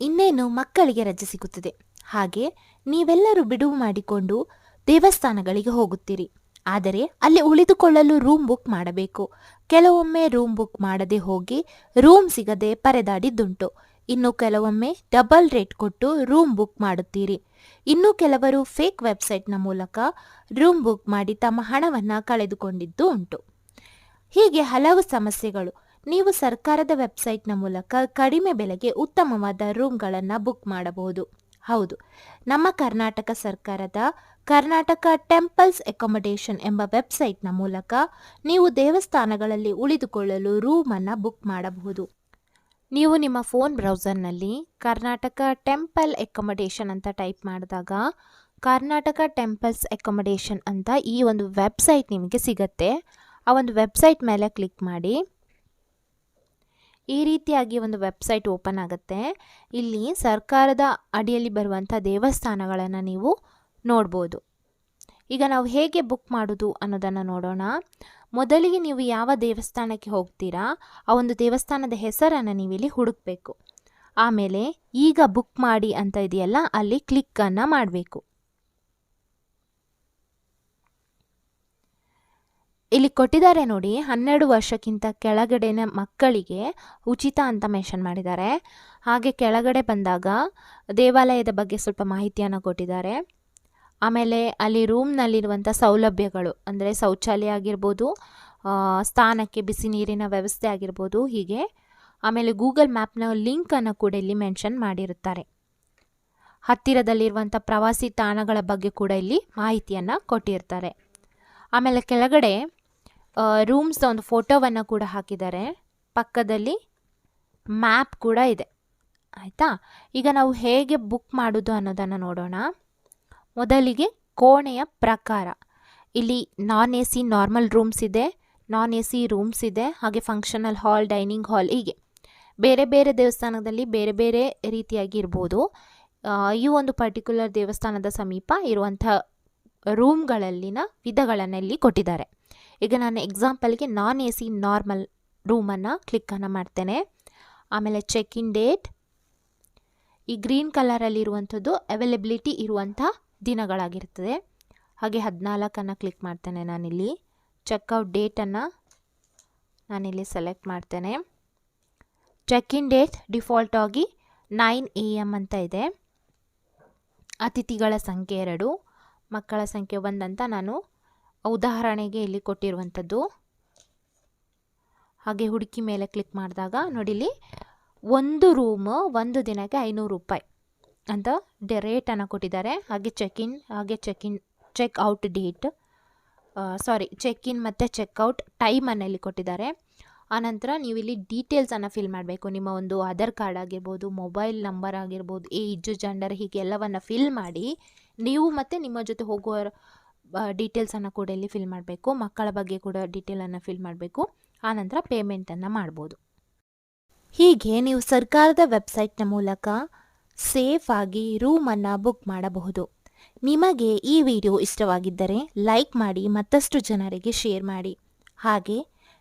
ಇನ್ನೇನು ಮಕ್ಕಳಿಗೆ ರಜೆ ಸಿಗುತ್ತದೆ. ಹಾಗೆ ನೀವೆಲ್ಲರೂ ಬಿಡುವು ಮಾಡಿಕೊಂಡು ದೇವಸ್ಥಾನಗಳಿಗೆ ಹೋಗುತ್ತೀರಿ. ಆದರೆ ಅಲ್ಲಿ ಉಳಿದುಕೊಳ್ಳಲು ರೂಮ್ ಬುಕ್ ಮಾಡಬೇಕು. ಕೆಲವೊಮ್ಮೆ ರೂಮ್ ಬುಕ್ ಮಾಡದೆ ಹೋಗಿ ರೂಮ್ ಸಿಗದೆ ಪರೆದಾಡಿದ್ದುಂಟು. ಇನ್ನು ಕೆಲವೊಮ್ಮೆ ಡಬಲ್ ರೇಟ್ ಕೊಟ್ಟು ರೂಮ್ ಬುಕ್ ಮಾಡುತ್ತೀರಿ. ಇನ್ನು ಕೆಲವರು ಫೇಕ್ ವೆಬ್ಸೈಟ್ನ ಮೂಲಕ ರೂಮ್ ಬುಕ್ ಮಾಡಿ ತಮ್ಮ ಹಣವನ್ನು ಕಳೆದುಕೊಂಡಿದ್ದು ಉಂಟು. ಹೀಗೆ ಹಲವು ಸಮಸ್ಯೆಗಳು. ನೀವು ಸರ್ಕಾರದ ವೆಬ್ಸೈಟ್ನ ಮೂಲಕ ಕಡಿಮೆ ಬೆಲೆಗೆ ಉತ್ತಮವಾದ ರೂಮ್ಗಳನ್ನು ಬುಕ್ ಮಾಡಬಹುದು. ಹೌದು, ನಮ್ಮ ಕರ್ನಾಟಕ ಸರ್ಕಾರದ ಕರ್ನಾಟಕ ಟೆಂಪಲ್ಸ್ ಅಕೊಮಡೇಷನ್ ಎಂಬ ವೆಬ್ಸೈಟ್ನ ಮೂಲಕ ನೀವು ದೇವಸ್ಥಾನಗಳಲ್ಲಿ ಉಳಿದುಕೊಳ್ಳಲು ರೂಮನ್ನು ಬುಕ್ ಮಾಡಬಹುದು. ನೀವು ನಿಮ್ಮ ಫೋನ್ ಬ್ರೌಸರ್ನಲ್ಲಿ ಕರ್ನಾಟಕ ಟೆಂಪಲ್ ಅಕೊಮಡೇಷನ್ ಅಂತ ಟೈಪ್ ಮಾಡಿದಾಗ, ಕರ್ನಾಟಕ ಟೆಂಪಲ್ಸ್ ಅಕೊಮಡೇಷನ್ ಅಂತ ಈ ಒಂದು ವೆಬ್ಸೈಟ್ ನಿಮಗೆ ಸಿಗತ್ತೆ. ಆ ಒಂದು ವೆಬ್ಸೈಟ್ ಮೇಲೆ ಕ್ಲಿಕ್ ಮಾಡಿ ಈ ರೀತಿಯಾಗಿ ಒಂದು ವೆಬ್ಸೈಟ್ ಓಪನ್ ಆಗುತ್ತೆ. ಇಲ್ಲಿ ಸರ್ಕಾರದ ಅಡಿಯಲ್ಲಿ ಬರುವಂಥ ದೇವಸ್ಥಾನಗಳನ್ನು ನೀವು ನೋಡ್ಬೋದು. ಈಗ ನಾವು ಹೇಗೆ ಬುಕ್ ಮಾಡೋದು ಅನ್ನೋದನ್ನು ನೋಡೋಣ. ಮೊದಲಿಗೆ ನೀವು ಯಾವ ದೇವಸ್ಥಾನಕ್ಕೆ ಹೋಗ್ತೀರಾ, ಆ ಒಂದು ದೇವಸ್ಥಾನದ ಹೆಸರನ್ನು ನೀವಿಲ್ಲಿ ಹುಡುಕಬೇಕು. ಆಮೇಲೆ ಈಗ ಬುಕ್ ಮಾಡಿ ಅಂತ ಇದೆಯಲ್ಲ, ಅಲ್ಲಿ ಕ್ಲಿಕ್ಕನ್ನು ಮಾಡಬೇಕು. ಇಲ್ಲಿ ಕೊಟ್ಟಿದ್ದಾರೆ ನೋಡಿ, ಹನ್ನೆರಡು ವರ್ಷಕ್ಕಿಂತ ಕೆಳಗಡೆನ ಮಕ್ಕಳಿಗೆ ಉಚಿತ ಅಂತ ಮೆನ್ಷನ್ ಮಾಡಿದ್ದಾರೆ. ಹಾಗೆ ಕೆಳಗಡೆ ಬಂದಾಗ ದೇವಾಲಯದ ಬಗ್ಗೆ ಸ್ವಲ್ಪ ಮಾಹಿತಿಯನ್ನು ಕೊಟ್ಟಿದ್ದಾರೆ. ಆಮೇಲೆ ಅಲ್ಲಿ ರೂಮ್ನಲ್ಲಿರುವಂಥ ಸೌಲಭ್ಯಗಳು, ಅಂದರೆ ಶೌಚಾಲಯ ಆಗಿರ್ಬೋದು ಸ್ಥಾನಕ್ಕೆ ಬಿಸಿ ನೀರಿನ ವ್ಯವಸ್ಥೆ ಆಗಿರ್ಬೋದು, ಹೀಗೆ. ಆಮೇಲೆ ಗೂಗಲ್ ಮ್ಯಾಪ್ನ ಲಿಂಕನ್ನು ಕೂಡ ಇಲ್ಲಿ ಮೆನ್ಷನ್ ಮಾಡಿರುತ್ತಾರೆ. ಹತ್ತಿರದಲ್ಲಿರುವಂಥ ಪ್ರವಾಸಿ ತಾಣಗಳ ಬಗ್ಗೆ ಕೂಡ ಇಲ್ಲಿ ಮಾಹಿತಿಯನ್ನು ಕೊಟ್ಟಿರ್ತಾರೆ. ಆಮೇಲೆ ಕೆಳಗಡೆ ರೂಮ್ಸ್ ಒಂದು ಫೋಟೋವನ್ನು ಕೂಡ ಹಾಕಿದ್ದಾರೆ. ಪಕ್ಕದಲ್ಲಿ ಮ್ಯಾಪ್ ಕೂಡ ಇದೆ. ಆಯಿತಾ? ಈಗ ನಾವು ಹೇಗೆ ಬುಕ್ ಮಾಡೋದು ಅನ್ನೋದನ್ನು ನೋಡೋಣ. ಮೊದಲಿಗೆ ಕೋಣೆಯ ಪ್ರಕಾರ. ಇಲ್ಲಿ non A C normal rooms ಇದೆ ನಾನ್ ಎ ಸಿ ರೂಮ್ಸ್ ಇದೆ, ಹಾಗೆ ಫಂಕ್ಷನಲ್ ಹಾಲ್ ಡೈನಿಂಗ್ ಹಾಲ್ ಹೀಗೆ. ಬೇರೆ ಬೇರೆ ದೇವಸ್ಥಾನದಲ್ಲಿ ಬೇರೆ ಬೇರೆ ರೀತಿಯಾಗಿ ಇರ್ಬೋದು. ಈ ಒಂದು ಪರ್ಟಿಕ್ಯುಲರ್ ದೇವಸ್ಥಾನದ ಸಮೀಪ ಇರುವಂಥ ರೂಮ್ಗಳಲ್ಲಿನ ವಿಧಗಳನ್ನೆಲ್ಲಿ ಕೊಟ್ಟಿದ್ದಾರೆ. ಈಗ ನಾನು ಎಕ್ಸಾಂಪಲ್ಗೆ ನಾನ್ ಎ ಸಿ ನಾರ್ಮಲ್ ರೂಮನ್ನು ಕ್ಲಿಕ್ಕನ್ನು ಮಾಡ್ತೇನೆ. ಆಮೇಲೆ ಚೆಕ್ ಇನ್ ಡೇಟ್ ಈ ಗ್ರೀನ್ ಕಲರಲ್ಲಿರುವಂಥದ್ದು ಅವೈಲಬಿಲಿಟಿ ಇರುವಂಥ ದಿನಗಳಾಗಿರ್ತದೆ. ಹಾಗೆ ಹದಿನಾಲ್ಕನ್ನು ಕ್ಲಿಕ್ ಮಾಡ್ತೇನೆ ನಾನಿಲ್ಲಿ. ಚೆಕ್ಔಟ್ ಡೇಟನ್ನು ನಾನಿಲ್ಲಿ ಸೆಲೆಕ್ಟ್ ಮಾಡ್ತೇನೆ. ಚೆಕ್ ಇನ್ ಡೇಟ್ ಡಿಫಾಲ್ಟ್ ಆಗಿ ನೈನ್ ಎ ಎಂ ಅಂತ ಇದೆ. ಅತಿಥಿಗಳ ಸಂಖ್ಯೆ ಎರಡು, ಮಕ್ಕಳ ಸಂಖ್ಯೆ ಒಂದಂತ ನಾನು ಉದಾಹರಣೆಗೆ ಇಲ್ಲಿ ಕೊಟ್ಟಿರುವಂಥದ್ದು. ಹಾಗೆ ಹುಡುಕಿ ಮೇಲೆ ಕ್ಲಿಕ್ ಮಾಡಿದಾಗ ನೋಡಿಲಿ ಒಂದು ರೂಮ್ ಒಂದು ದಿನಕ್ಕೆ ಐನೂರು ರೂಪಾಯಿ ಅಂತ ಡೆ ರೇಟನ್ನು ಕೊಟ್ಟಿದ್ದಾರೆ. ಹಾಗೆ ಚೆಕ್ ಇನ್ ಹಾಗೆ check in check out date sorry check in ಮತ್ತು ಚೆಕ್ಔಟ್ ಟೈಮನ್ನು ಇಲ್ಲಿ ಕೊಟ್ಟಿದ್ದಾರೆ. ಆನಂತರ ನೀವು ಇಲ್ಲಿ ಡೀಟೇಲ್ಸನ್ನು ಫಿಲ್ ಮಾಡಬೇಕು. ನಿಮ್ಮ ಒಂದು ಆಧಾರ್ ಕಾರ್ಡ್ ಆಗಿರ್ಬೋದು ಮೊಬೈಲ್ ನಂಬರ್ ಆಗಿರ್ಬೋದು ಏಜ್ ಜೆಂಡರ್ ಹೀಗೆ ಎಲ್ಲವನ್ನು ಫಿಲ್ ಮಾಡಿ, ನೀವು ಮತ್ತು ನಿಮ್ಮ ಜೊತೆ ಹೋಗುವ ಡೀಟೇಲ್ಸನ್ನು ಕೂಡ ಇಲ್ಲಿ ಫಿಲ್ ಮಾಡಬೇಕು. ಮಕ್ಕಳ ಬಗ್ಗೆ ಕೂಡ ಡೀಟೇಲನ್ನು ಫಿಲ್ ಮಾಡಬೇಕು. ಆನಂತರ ಪೇಮೆಂಟನ್ನು ಮಾಡ್ಬೋದು. ಹೀಗೆ ನೀವು ಸರ್ಕಾರದ ವೆಬ್ಸೈಟ್ನ ಮೂಲಕ ಸೇಫ್ ಆಗಿ ರೂಮನ್ನು ಬುಕ್ ಮಾಡಬಹುದು. ನಿಮಗೆ ಈ ವಿಡಿಯೋ ಇಷ್ಟವಾಗಿದ್ದರೆ ಲೈಕ್ ಮಾಡಿ, ಮತ್ತಷ್ಟು ಜನರಿಗೆ ಶೇರ್ ಮಾಡಿ. ಹಾಗೆ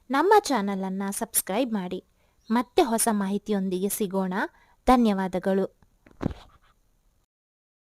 ನಮ್ಮ ಚಾನಲನ್ನು ಸಬ್ಸ್ಕ್ರೈಬ್ ಮಾಡಿ. ಮತ್ತೆ ಹೊಸ ಮಾಹಿತಿಯೊಂದಿಗೆ ಸಿಗೋಣ. ಧನ್ಯವಾದಗಳು.